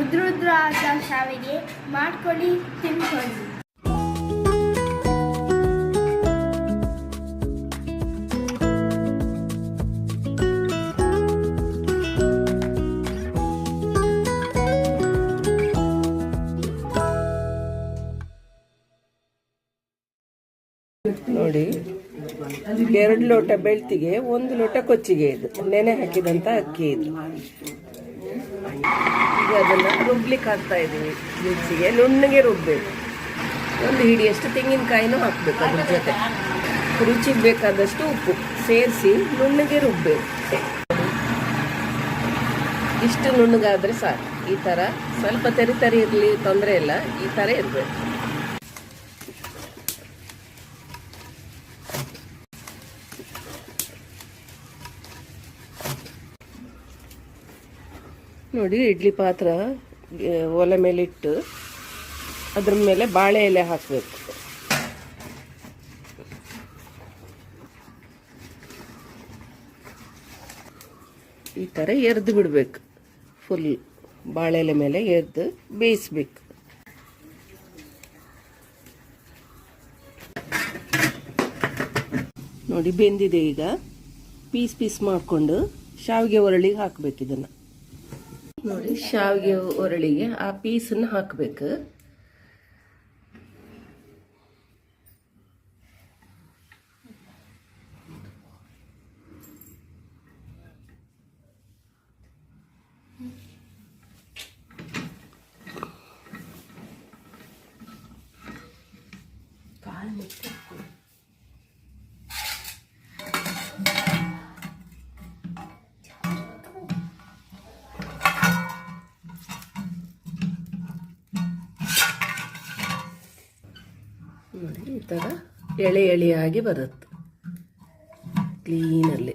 ಉದ್ರ ಉದ್ರ ಆದ ಶಾವಿಗೆ ಮಾಡ್ಕೊಳ್ಳಿ, ತಿನ್ಕೊಳ್ಳಿ. ನೋಡಿ, ಎರಡು ಲೋಟ ಬೆಳ್ತಿಗೆ, ಒಂದು ಲೋಟ ಕೊಚ್ಚಿಗೆ ಇದು. ನೆನೆ ಹಾಕಿದಂತ ಅಕ್ಕಿ ಇದು. ಈಗ ಅದನ್ನ ರುಬ್ಲಿಕ್ಕೆ ಹಾಕ್ತಾ ಇದ್ದೀವಿ ಮಿಕ್ಸಿಗೆ. ನುಣ್ಣಗೆ ರುಬ್ಬೇಕು. ಒಂದು ಹಿಡಿಯಷ್ಟು ತೆಂಗಿನಕಾಯಿನೂ ಹಾಕ್ಬೇಕು ಅದ್ರ ಜೊತೆ. ರುಚಿಗೆ ಬೇಕಾದಷ್ಟು ಉಪ್ಪು ಸೇರಿಸಿ ನುಣ್ಣಗೆ ರುಬ್ಬೇಕು. ಇಷ್ಟು ನುಣ್ಣಗಾದ್ರೆ ಸಾಕು. ಈ ಥರ ಸ್ವಲ್ಪ ತೆರಿ ತರಿ ಇರಲಿ, ತೊಂದರೆ ಇಲ್ಲ. ಈ ಥರ ಇರಬೇಕು. ನೋಡಿ, ಇಡ್ಲಿ ಪಾತ್ರ ಒಲೆ ಮೇಲೆ ಇಟ್ಟು, ಅದ್ರ ಮೇಲೆ ಬಾಳೆ ಎಲೆ ಹಾಕಬೇಕು. ಈ ಥರ ಎರ್ದು ಬಿಡ್ಬೇಕು. ಫುಲ್ ಬಾಳೆ ಎಲೆ ಮೇಲೆ ಎರ್ದು ಬೇಯಿಸ್ಬೇಕು. ನೋಡಿ, ಬೆಂದಿದೆ ಈಗ. ಪೀಸ್ ಪೀಸ್ ಮಾಡಿಕೊಂಡು ಶಾವಿಗೆ ಒರಳಿಗೆ ಹಾಕ್ಬೇಕು ಇದನ್ನು. ನೋಡಿ ಶಾವಿಗೆ ಒರಳಿಗೆ ಆ ಪೀಸನ್ನು ಹಾಕಬೇಕು. ನೋಡಿ ಈ ಥರ ಎಳೆ ಎಳೆಯಾಗಿ ಬರುತ್ತೆ. ಕ್ಲೀನಲ್ಲಿ.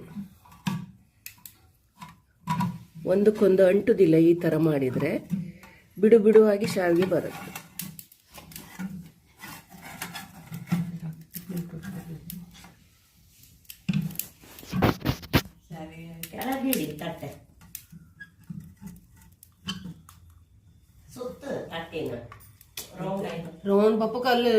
ಒಂದಕ್ಕೊಂದು ಅಂಟುದಿಲ್ಲ ಈ ಥರ ಮಾಡಿದರೆ ಬಿಡು ಬಿಡುವಾಗಿ ಶಾವಿಗೆ ಬರುತ್ತೆ. ರೋನ್ ರೌಂಡ್ ಪಪ್ಪ ಕಲ್ಲು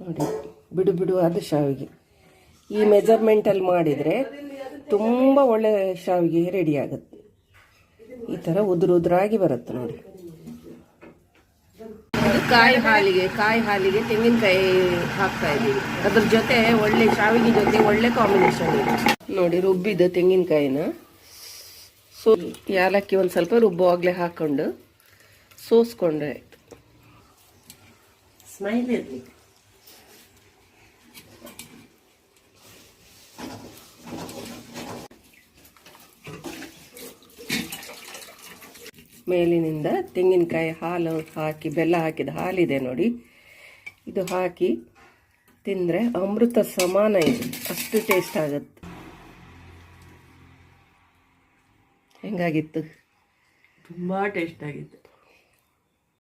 ನೋಡಿ, ಬಿಡು ಬಿಡುವಾದ ಶಾವಿಗೆ. ಈ ಮೆಜರ್ಮೆಂಟಲ್ಲಿ ಮಾಡಿದರೆ ತುಂಬ ಒಳ್ಳೆ ಶಾವಿಗೆ ರೆಡಿ ಆಗುತ್ತೆ. ಈ ಥರ ಉದುರು ಉದುರಾಗಿ ಬರುತ್ತೆ ನೋಡಿ. ಕಾಯಿ ಹಾಲಿಗೆ ಕಾಯಿ ಹಾಲಿಗೆ ತೆಂಗಿನಕಾಯಿ ಹಾಕ್ತಾ ಇದ್ದೀವಿ. ಅದ್ರ ಜೊತೆ ಒಳ್ಳೆ ಶಾವಿಗೆ ಜೊತೆ ಒಳ್ಳೆ ಕಾಂಬಿನೇಷನ್ ಇದೆ. ನೋಡಿ, ರುಬ್ಬಿದ ತೆಂಗಿನಕಾಯಿನ. ಸೋ, ಯಾಲಕ್ಕಿ ಒಂದು ಸ್ವಲ್ಪ ರುಬ್ಬುವಾಗಲೇ ಹಾಕ್ಕೊಂಡು ಸೋಸ್ಕೊಂಡ್ರೆ ಆಯಿತು. ಸ್ಮೈಲ್ ಇರ್ಲಿ. ಮೇಲಿನಿಂದ ತೆಂಗಿನಕಾಯಿ ಹಾಲು ಹಾಕಿ, ಬೆಲ್ಲ ಹಾಕಿದ ಹಾಲಿದೆ ನೋಡಿ. ಇದು ಹಾಕಿ ತಿಂದರೆ ಅಮೃತ ಸಮಾನ ಇದು. ಅಷ್ಟು ಟೇಸ್ಟ್ ಆಗುತ್ತೆ. ಹೆಂಗಾಗಿತ್ತು? ತುಂಬ ಟೇಸ್ಟ್ ಆಗಿತ್ತು.